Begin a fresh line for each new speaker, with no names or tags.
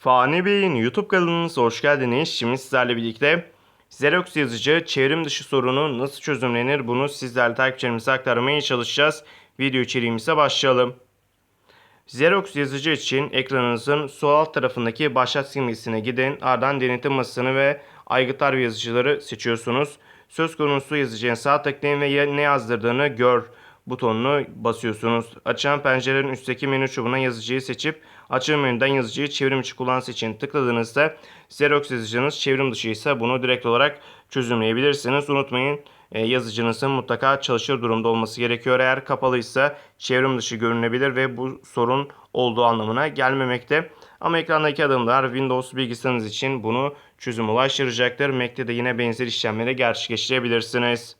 Fani Bey'in YouTube kanalınıza hoş geldiniz. Şimdi sizlerle birlikte Xerox yazıcı çevrim dışı sorunu nasıl çözümlenir bunu sizlerle takipçilerimize aktarmaya çalışacağız. Video içeriğimize başlayalım. Xerox yazıcı için ekranınızın sol alt tarafındaki başlat simgesine gidin. Ardından denetim masasını ve aygıtlar yazıcıları seçiyorsunuz. Söz konusu yazıcıya sağ tıklayın ve ne yazdırdığını gör butonunu basıyorsunuz. Açılan pencerenin üstteki menü çubuğuna yazıcıyı seçip açılım menüden yazıcıyı çevrim içi kullanısı için tıkladığınızda Xerox yazıcınız çevrim dışı ise bunu direkt olarak çözümleyebilirsiniz. Unutmayın e, yazıcınızın mutlaka çalışır durumda olması gerekiyor. Eğer kapalıysa çevrim dışı görünebilir ve bu sorun olduğu anlamına gelmemekte. Ama ekrandaki adımlar Windows bilgisayarınız için bunu çözüm ulaştıracaktır. Mac'te de yine benzer işlemleri gerçekleştirebilirsiniz.